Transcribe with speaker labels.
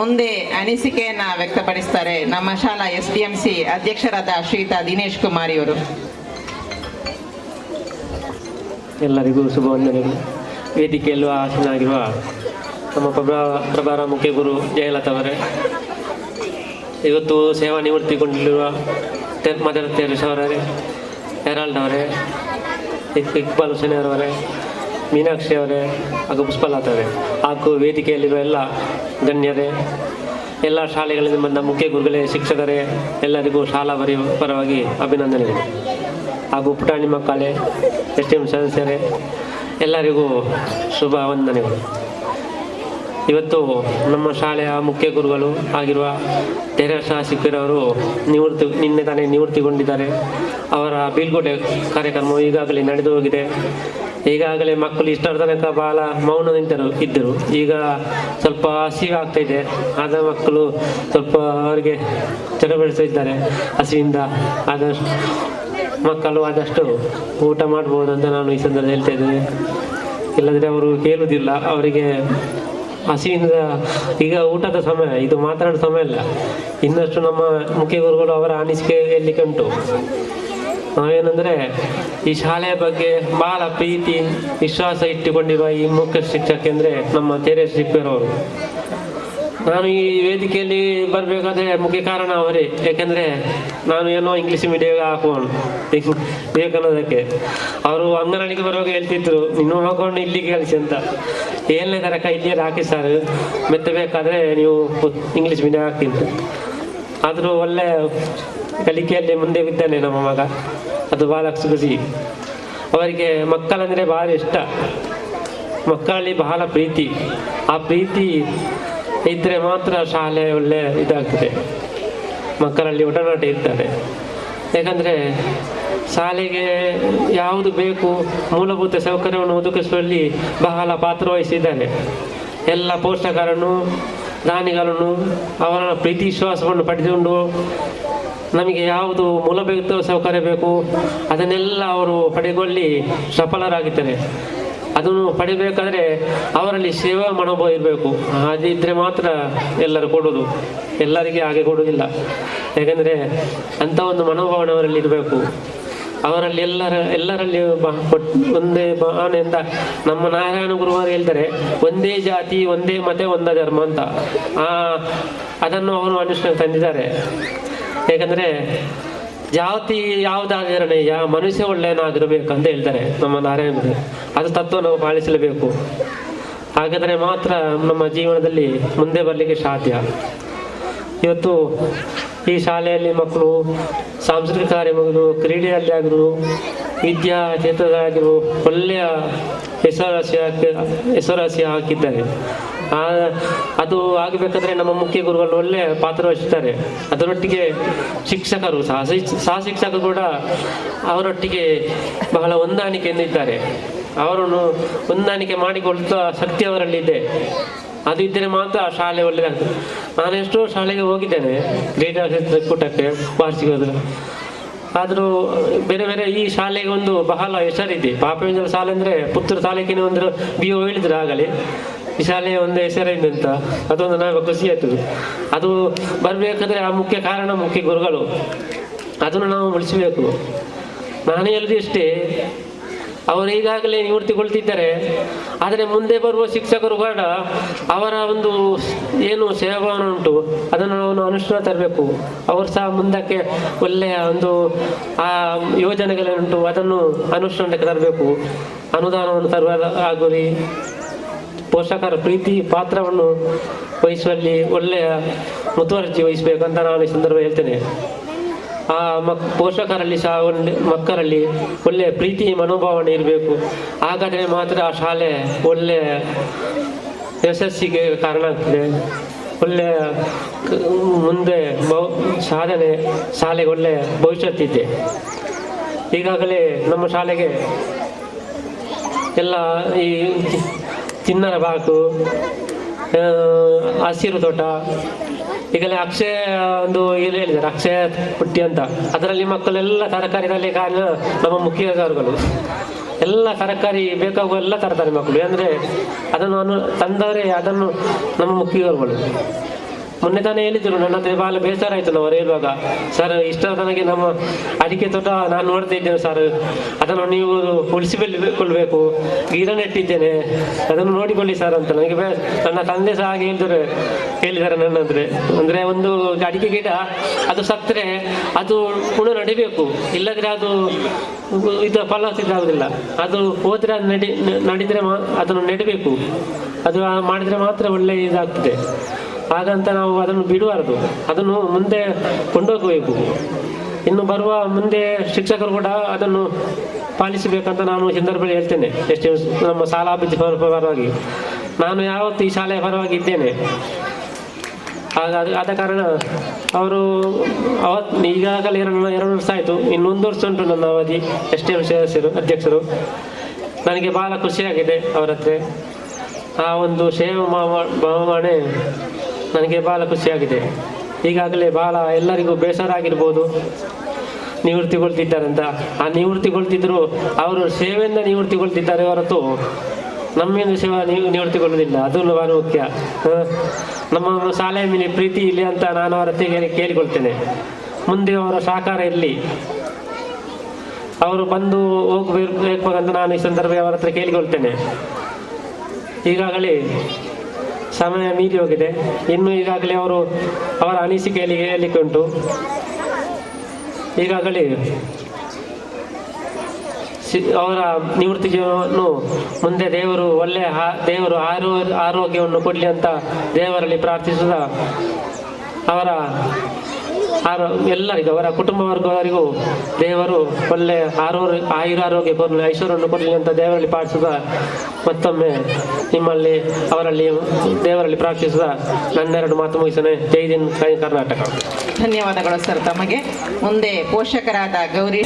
Speaker 1: ಮುಂದೆ ಅನಿಸಿಕೆಯನ್ನ ವ್ಯಕ್ತಪಡಿಸ್ತಾರೆ ನಮ್ಮ ಶಾಲಾ ಎಸ್ ಡಿ ಎಂ ಸಿ ಅಧ್ಯಕ್ಷರಾದ ಶ್ರೀತ ದಿನೇಶ್ ಕುಮಾರಿ ಅವರು.
Speaker 2: ಎಲ್ಲರಿಗೂ ಶುಭ ವಂದನೆಗಳು. ವೇದಿಕೆಯಲ್ಲೂ ಆಸೀನಾಗಿರುವ ನಮ್ಮ ಪ್ರಭಾ ಪ್ರಭಾರ ಮುಖ್ಯ ಗುರು ಜಯಲತಾ ಅವರೇ, ಇವತ್ತು ಸೇವಾ ನಿವೃತ್ತಿಗೊಂಡಿರುವ ಮದರ್ ತೆರೇಸ್ ಅವರೇ, ಹೆರಾಲ್ಡ್ ಅವರೇ ಇಕ್- ಇಕ್ಬಾಲ್ ಹುಸೇನ್ ಮೀನಾಕ್ಷಿ ಅವರೇ, ಹಾಗೂ ಪುಷ್ಪಲತಾ ಅವರೇ. ಹಾಗೂ ವೇದಿಕೆಯಲ್ಲಿರುವ ಎಲ್ಲ ಗಣ್ಯರೇ, ಎಲ್ಲ ಶಾಲೆಗಳಿಂದ ಬಂದ ಮುಖ್ಯ ಗುರುಗಳೇ, ಶಿಕ್ಷಕರೇ, ಎಲ್ಲರಿಗೂ ಶಾಲಾ ಪರಿ ಪರವಾಗಿ ಅಭಿನಂದನೆಗಳು. ಹಾಗೂ ಪುಟಾಣಿ ಮಕ್ಕಳೇ ಎಸ್ ಟಿ ಎಂ ಸದಸ್ಯರೇ, ಎಲ್ಲರಿಗೂ ಶುಭ ವಂದನೆಗಳು. ಇವತ್ತು ನಮ್ಮ ಶಾಲೆಯ ಮುಖ್ಯ ಗುರುಗಳು ಆಗಿರುವ ತೆರಸ ಸಿಕ್ಕಿರವರು ನಿವೃತ್ತಿ, ನಿನ್ನೆ ತಾನೇ ನಿವೃತ್ತಿಗೊಂಡಿದ್ದಾರೆ. ಅವರ ಬೀಳ್ಕೊಡೆ ಕಾರ್ಯಕ್ರಮವು ಈಗಾಗಲೇ ನಡೆದು ಹೋಗಿದೆ. ಈಗಾಗಲೇ ಮಕ್ಕಳು ಇಷ್ಟರ ತನಕ ಬಹಳ ಮೌನ ನಿಂತರು ಇದ್ದರು. ಈಗ ಸ್ವಲ್ಪ ಹಸಿವು ಆಗ್ತಾ ಇದೆ. ಆದ ಮಕ್ಕಳು ಸ್ವಲ್ಪ ಅವರಿಗೆ ಚಡಪಡಿಸ್ತಾ ಇದ್ದಾರೆ. ಹಸಿವಿಂದ ಆದಷ್ಟು ಮಕ್ಕಳು ಆದಷ್ಟು ಊಟ ಮಾಡ್ಬೋದು ಅಂತ ನಾನು ಈ ಸಂದರ್ಭದಲ್ಲಿ ಹೇಳ್ತಾ ಇದ್ದೇನೆ. ಇಲ್ಲದ್ರೆ ಅವರು ಕೇಳುವುದಿಲ್ಲ. ಅವರಿಗೆ ಹಸಿಯಿಂದ ಈಗ ಊಟದ ಸಮಯ, ಇದು ಮಾತಾಡೋ ಸಮಯ ಅಲ್ಲ. ಇನ್ನಷ್ಟು ನಮ್ಮ ಮುಖ್ಯ ಗುರುಗಳು ಅವರ ಅನಿಸಿಕೆ ಹೇಳಲಿಕ್ಕೆ ಉಂಟು ನಾವೇನಂದ್ರೆ ಈ ಶಾಲೆಯ ಬಗ್ಗೆ ಬಹಳ ಪ್ರೀತಿ, ವಿಶ್ವಾಸ ಇಟ್ಟುಕೊಂಡಿರುವ ಈ ಮುಖ್ಯ ಶಿಕ್ಷಕ ಅಂದ್ರೆ ನಮ್ಮ ತೆರೆ ಸಿಕ್ಕಿರೋರು ನಾನು ಈ ವೇದಿಕೆಯಲ್ಲಿ ಬರಬೇಕಾದ್ರೆ ಮುಖ್ಯ ಕಾರಣ ಅವರೇ. ಯಾಕೆಂದ್ರೆ ನಾನು ಏನೋ ಇಂಗ್ಲಿಷ್ ಮೀಡಿಯಂ ಹಾಕೋಣ ಬೇಕನ್ನೋದಕ್ಕೆ ಅವರು ಅಂಗನವಾಡಿಗೆ ಬರುವಾಗ ಹೇಳ್ತಿದ್ರು, ನೀನು ಹಾಕೊಂಡು ಇಲ್ಲಿಗೆ ಕಲಿಸಿ ಅಂತ. ಏಳನೇ ತರಕ ಇಲ್ಲಿಯೇ ಹಾಕಿ ಸರ್. ಮೆತ್ತಬೇಕಾದ್ರೆ ನೀವು ಇಂಗ್ಲಿಷ್ ಮೀಡಿಯಂ ಹಾಕಿ ಆದರೂ ಒಳ್ಳೆ ಕಲಿಕೆಯಲ್ಲಿ ಮುಂದೆ ಬಿದ್ದಾನೆ ನಮ್ಮ ಮಗ. ಅದು ಬಹಳ ಖುಷಿ ಅವರಿಗೆ ಮಕ್ಕಳಂದ್ರೆ ಭಾಳ ಇಷ್ಟ. ಮಕ್ಕಳಲ್ಲಿ ಬಹಳ ಪ್ರೀತಿ. ಆ ಪ್ರೀತಿ ಇದ್ರೆ ಮಾತ್ರ ಶಾಲೆ ಒಳ್ಳೆ ಇದಾಗ್ತದೆ. ಮಕ್ಕಳಲ್ಲಿ ಒಡನಾಟ ಇರ್ತಾರೆ. ಯಾಕಂದ್ರೆ ಶಾಲೆಗೆ ಯಾವುದು ಬೇಕು, ಮೂಲಭೂತ ಸೌಕರ್ಯವನ್ನು ಒದಗಿಸುವಲ್ಲಿ ಬಹಳ ಪಾತ್ರ ವಹಿಸಿದ್ದಾರೆ ಎಲ್ಲ ಪೋಷಕರನ್ನು ದಾನಿಗಳನ್ನು ಅವರ ಪ್ರೀತಿ ವಿಶ್ವಾಸವನ್ನು ಪಡೆದುಕೊಂಡು ನಮಗೆ ಯಾವುದು ಮೂಲಭೂತ ಸೌಕರ್ಯ ಬೇಕು, ಅದನ್ನೆಲ್ಲ ಅವರು ಪಡೆದುಕೊಳ್ಳಿ, ಸಫಲರಾಗಿದ್ದಾರೆ. ಅದನ್ನು ಪಡಿಬೇಕಾದ್ರೆ ಅವರಲ್ಲಿ ಸೇವಾ ಮನೋಭಾವ ಇರಬೇಕು. ಅದಿದ್ರೆ ಮಾತ್ರ ಎಲ್ಲರೂ ಕೊಡೋದು ಎಲ್ಲರಿಗೆ ಹಾಗೆ ಕೊಡುವುದಿಲ್ಲ. ಯಾಕಂದರೆ ಅಂಥ ಒಂದು ಮನೋಭಾವನೆ ಅವರಲ್ಲಿ ಇರಬೇಕು. ಅವರಲ್ಲಿ ಎಲ್ಲರ, ಎಲ್ಲರಲ್ಲಿ ಒಂದೇ ಭಾವನೆಯಿಂದ ನಮ್ಮ ನಾರಾಯಣ ಗುರುವಾರು ಹೇಳ್ತಾರೆ, ಒಂದೇ ಜಾತಿ, ಒಂದೇ ಮತ, ಒಂದೇ ಧರ್ಮ ಅಂತ. ಆ, ಅದನ್ನು ಅವರು ಅನುಷ್ಠಾನ ತಂದಿದ್ದಾರೆ. ಯಾಕಂದ್ರೆ ಜಾತಿ ಯಾವುದಾಗಿರಲಿ ಯಾವ ಮನುಷ್ಯ ಒಳ್ಳೆಯನಾಗಿರಬೇಕು ಅಂತ ಹೇಳ್ತಾರೆ ನಮ್ಮ ನಾರಾಯಣ. ಅದು ತತ್ವ ನಾವು ಪಾಲಿಸಲೇಬೇಕು. ಹಾಗಾದರೆ ಮಾತ್ರ ನಮ್ಮ ಜೀವನದಲ್ಲಿ ಮುಂದೆ ಬರಲಿಕ್ಕೆ ಸಾಧ್ಯ. ಇವತ್ತು ಈ ಶಾಲೆಯಲ್ಲಿ ಮಕ್ಕಳು ಸಾಂಸ್ಕೃತಿಕ ಕಾರ್ಯ ಮುಗಿದು ಕ್ರೀಡೆಯಲ್ಲಿ ಆಗಿರು ವಿದ್ಯಾ ಕ್ಷೇತ್ರದಾಗಿರು ಒಳ್ಳೆಯ ಹೆಸರಾಸಿ ಹಾಕಿ ಹೆಸರಾಸಿ ಹಾಕಿದ್ದಾರೆ. ಅದು ಆಗಬೇಕಾದ್ರೆ ನಮ್ಮ ಮುಖ್ಯ ಗುರುಗಳು ಒಳ್ಳೆಯ ಪಾತ್ರ ವಹಿಸುತ್ತಾರೆ ಅದರೊಟ್ಟಿಗೆ ಶಿಕ್ಷಕರು, ಸಹ ಶಿಕ್ಷ- ಸಹ ಶಿಕ್ಷಕರು ಕೂಡ ಅವರೊಟ್ಟಿಗೆ ಬಹಳ ಹೊಂದಾಣಿಕೆಯಿಂದ ಇದ್ದಾರೆ ಅವರನ್ನು ಹೊಂದಾಣಿಕೆ ಮಾಡಿಕೊಳ್ಳುತ್ತಾ ಶಕ್ತಿ ಅವರಲ್ಲಿದೆ. ಅದು ಇದ್ದರೆ ಮಾತ್ರ ಆ ಶಾಲೆ ಒಳ್ಳೆಯದಾಗ್ತದೆ. ನಾನು ಎಷ್ಟೋ ಶಾಲೆಗೆ ಹೋಗಿದ್ದೇನೆ ಕ್ರೀಡಾ ಕೂಟಕ್ಕೆ ವಾರ್ಷಿಕ ಆದರೂ ಬೇರೆ ಬೇರೆ ಈ ಶಾಲೆಗೆ ಒಂದು ಬಹಳ ಹೆಸರಿದೆ. ಪಾಪೇಂದ್ರ ಶಾಲೆ ಅಂದರೆ ಪುತ್ತೂರು ತಾಲೂಕಿನ ಒಂದು ಬಿ ಓ ಹೇಳಿದ್ರು ಆಗಲಿ. ಈ ಶಾಲೆಯ ಒಂದು ಹೆಸರಿದೆ ಅಂತ, ಅದೊಂದು ನಾವು ಖುಷಿ ಆಯ್ತದೆ ಅದು ಬರಬೇಕಾದ್ರೆ ಆ ಮುಖ್ಯ ಕಾರಣ ಮುಖ್ಯ ಗುರುಗಳು. ಅದನ್ನು ನಾವು ಉಳಿಸಬೇಕು. ನಾನು ಹೇಳಿದ್ರೆ ಅಷ್ಟೇ ಅವರು ಈಗಾಗಲೇ ನಿವೃತ್ತಿಗೊಳ್ತಿದ್ದಾರೆ. ಆದರೆ ಮುಂದೆ ಬರುವ ಶಿಕ್ಷಕರು ಕೂಡ ಅವರ ಒಂದು ಏನು ಸೇವಾಭಾವನೆ ಉಂಟು, ಅದನ್ನು ನಾವು ಅನುಷ್ಠಾನ ತರಬೇಕು. ಅವರು ಸಹ ಮುಂದಕ್ಕೆ ಒಳ್ಳೆಯ ಒಂದು, ಆ ಯೋಜನೆಗಳುಂಟು ಅದನ್ನು ಅನುಷ್ಠಾನಕ್ಕೆ ತರಬೇಕು. ಅನುದಾನವನ್ನು ತರುವ ಆಗಲಿ ಪೋಷಕರ ಪ್ರೀತಿ ಪಾತ್ರವನ್ನು ವಹಿಸುವಲ್ಲಿ ಒಳ್ಳೆಯ ಮುತುವರ್ಜಿ ವಹಿಸಬೇಕು ಅಂತ ನಾನು ಈ ಸಂದರ್ಭ ಹೇಳ್ತೇನೆ. ಆ ಮಕ್, ಪೋಷಕರಲ್ಲಿ ಸಹ ಒಂದು ಮಕ್ಕಳಲ್ಲಿ ಒಳ್ಳೆಯ ಪ್ರೀತಿ ಮನೋಭಾವನೆ ಇರಬೇಕು. ಹಾಗಾದರೆ ಮಾತ್ರ ಆ ಶಾಲೆ ಒಳ್ಳೆಯ ಯಶಸ್ಸಿಗೆ ಕಾರಣ ಆಗ್ತದೆ. ಒಳ್ಳೆಯ ಮುಂದೆ ಭವ- ಸಾಧನೆ, ಶಾಲೆಗೆ ಒಳ್ಳೆಯ ಭವಿಷ್ಯತ್ತಿದೆ ಈಗಾಗಲೇ ನಮ್ಮ ಶಾಲೆಗೆ ಎಲ್ಲ ಈ ಚಿನ್ನರ ಬಾಕು ಹಸಿರು ತೋಟ ಈಗಲೇ ಅಕ್ಷಯ ಒಂದು ಇಲ್ಲಿ ಹೇಳಿದ್ದಾರೆ ಅಕ್ಷಯ ಪುಟ್ಟಿ ಅಂತ. ಅದರಲ್ಲಿ ಮಕ್ಕಳೆಲ್ಲ ತರಕಾರಿನಲ್ಲಿ ಕಾರಣ ನಮ್ಮ ಮುಖ್ಯಗಾರಗಳು ಎಲ್ಲ ತರಕಾರಿ ಬೇಕಾಗುವ ಎಲ್ಲ ತರತಾರೆ ಮಕ್ಕಳು. ಅಂದರೆ ಅದನ್ನು ಅನು ತಂದವರೇ, ಅದನ್ನು ನಮ್ಮ ಮುಖ್ಯಗಾರಗಳು ಮೊನ್ನೆ ತಾನೇ ಹೇಳಿದ್ರು, ನನ್ನ ಹತ್ರ ಬಹಳ ಬೇಸರ ಆಯ್ತು ನಾವು ಹೇಳುವಾಗ ಸರ್, ಇಷ್ಟ ತನಕ ನಮ್ಮ ಅಡಿಕೆ ತೋಟ ನಾನು ನೋಡ್ತಾ ಇದ್ದೇನೆ ಸರ್. ಅದನ್ನು ನೀವು ಉಳಿಸಿಕೊಳ್ಬೇಕು ಗಿಡ ನೆಟ್ಟಿದ್ದೇನೆ. ಅದನ್ನು ನೋಡಿಕೊಳ್ಳಿ ಸರ್ ಅಂತ ನನಗೆ ನನ್ನ ತಂದೆ ಸಹ ಹಾಗೆ ಹೇಳಿದ್ರು, ಹೇಳಿದ್ದಾರೆ ನನ್ನ ಅಂದ್ರೆ ಒಂದು ಅಡಿಕೆ ಗಿಡ, ಅದು ಸತ್ತರೆ, ಅದು ಪುನಃ ನಡಿಬೇಕು. ಇಲ್ಲದ್ರೆ ಅದು ಇದು ಫಲ ಸಿದ್ಧಾಗುದಿಲ್ಲ ಅದು ಹೋದ್ರೆ ಅದು ನಡಿ ನಡಿದ್ರೆ ಅದನ್ನು ನೆಡಬೇಕು. ಅದು ಮಾಡಿದ್ರೆ ಮಾತ್ರ ಒಳ್ಳೆ ಇದಾಗ್ತದೆ. ಹಾಗಂತ ನಾವು ಅದನ್ನು ಬಿಡಬಾರದು. ಅದನ್ನು ಮುಂದೆ ಕೊಂಡೋಗಬೇಕು. ಇನ್ನು ಬರುವ ಮುಂದೆ ಶಿಕ್ಷಕರು ಕೂಡ ಅದನ್ನು ಪಾಲಿಸಬೇಕಂತ ನಾನು ಸಂದರ್ಭದಲ್ಲಿ ಹೇಳ್ತೇನೆ. ಎಷ್ಟು ನಮ್ಮ ಶಾಲಾಭಿವೃದ್ಧಿ ಪರ- ಪರವಾಗಿ. ನಾನು ಯಾವತ್ತು ಈ ಶಾಲೆಯ ಪರವಾಗಿ ಇದ್ದೇನೆ. ಆಗ ಆದ ಕಾರಣ ಅವರು ಅವತ್ತು ಈಗಾಗಲೇ ಎರಡು ಎರಡು ವರ್ಷ ಆಯಿತು. ಇನ್ನೊಂದು ವರ್ಷ ಉಂಟು ನನ್ನ ಅವಧಿ. ಎಸ್ ಟಿ ಎಂ ಸದಸ್ಯರು ಅಧ್ಯಕ್ಷರು. ನನಗೆ ಬಹಳ ಖುಷಿಯಾಗಿದೆ ಅವರ ಹತ್ರ ಆ ಒಂದು ಸೇವೆ ಭಾವನೆ ನನಗೆ ಬಹಳ ಖುಷಿಯಾಗಿದೆ. ಈಗಾಗಲೇ ಬಹಳ ಎಲ್ಲರಿಗೂ ಬೇಸರ ಆಗಿರ್ಬೋದು ನಿವೃತ್ತಿಗೊಳ್ತಿದ್ದಾರಂತ. ಆ ನಿವೃತ್ತಿಗೊಳ್ತಿದ್ರು, ಅವರು ಸೇವೆಯಿಂದ ನಿವೃತ್ತಿಗೊಳ್ತಿದ್ದಾರೆ ಹೊರತು ನಮ್ಮಿಂದ ಸೇವಾ ನೀವು ನಿವೃತ್ತಿಗೊಳ್ಳುವುದಿಲ್ಲ. ಅದು ಬಹಳ ಮುಖ್ಯ. ನಮ್ಮ ಶಾಲೆಯ ಮೇಲೆ ಪ್ರೀತಿ ಇಲ್ಲಿ ಅಂತ ನಾನು ಅವರ ಕೇಳಿಕೊಳ್ತೇನೆ. ಮುಂದೆ ಅವರ ಸಹಕಾರ ಇರಲಿ. ಅವರು ಬಂದು ಹೋಗಬೇಕು ಅಂತ ನಾನು ಈ ಸಂದರ್ಭ ಅವರ ಹತ್ರ ಕೇಳಿಕೊಳ್ತೇನೆ. ಈಗಾಗಲೇ ಸಮಯ ಮೀರಿ ಹೋಗಿದೆ. ಇನ್ನು ಈಗಾಗಲೇ ಅವರು ಅವರ ಅನಿಸಿಕೆಯಲ್ಲಿ ಹೇಳಲಿಕ್ಕೆ ಉಂಟು ಈಗಾಗಲೇ ಅವರ ನಿವೃತ್ತಿ ಜೀವನವನ್ನು ಮುಂದೆ ದೇವರು ಒಳ್ಳೆಯ ದೇವರು ಆರೋ, ಆರೋಗ್ಯವನ್ನು ಕೊಡಲಿ ಅಂತ ದೇವರಲ್ಲಿ ಪ್ರಾರ್ಥಿಸಿದ ಅವರ ಆರೋ ಎಲ್ಲರಿಗೂ ಅವರ ಕುಟುಂಬ ವರ್ಗದವರಿಗೂ ದೇವರು ಒಳ್ಳೆ ಆರೋಗ್ಯ ಆಯುರಾರೋಗ್ಯ ಕೊಡಲಿ, ಐಶ್ವರ್ಯವನ್ನು ಕೊಡಲಿ ಅಂತ ದೇವರಲ್ಲಿ ಪ್ರಾರ್ಥಿಸಿದ ಮತ್ತೊಮ್ಮೆ ನಿಮ್ಮಲ್ಲಿ, ಅವರಲ್ಲಿ, ದೇವರಲ್ಲಿ ಪ್ರಾರ್ಥಿಸಿದ ನನ್ನೆರಡು ಮಾತು ಮುಗಿಸನೆ ಜೈ ದಿನ ಕರ್ನಾಟಕ.
Speaker 1: ಧನ್ಯವಾದಗಳು ಸರ್ ತಮಗೆ. ಮುಂದೆ ಪೋಷಕರಾದ ಗೌರಿ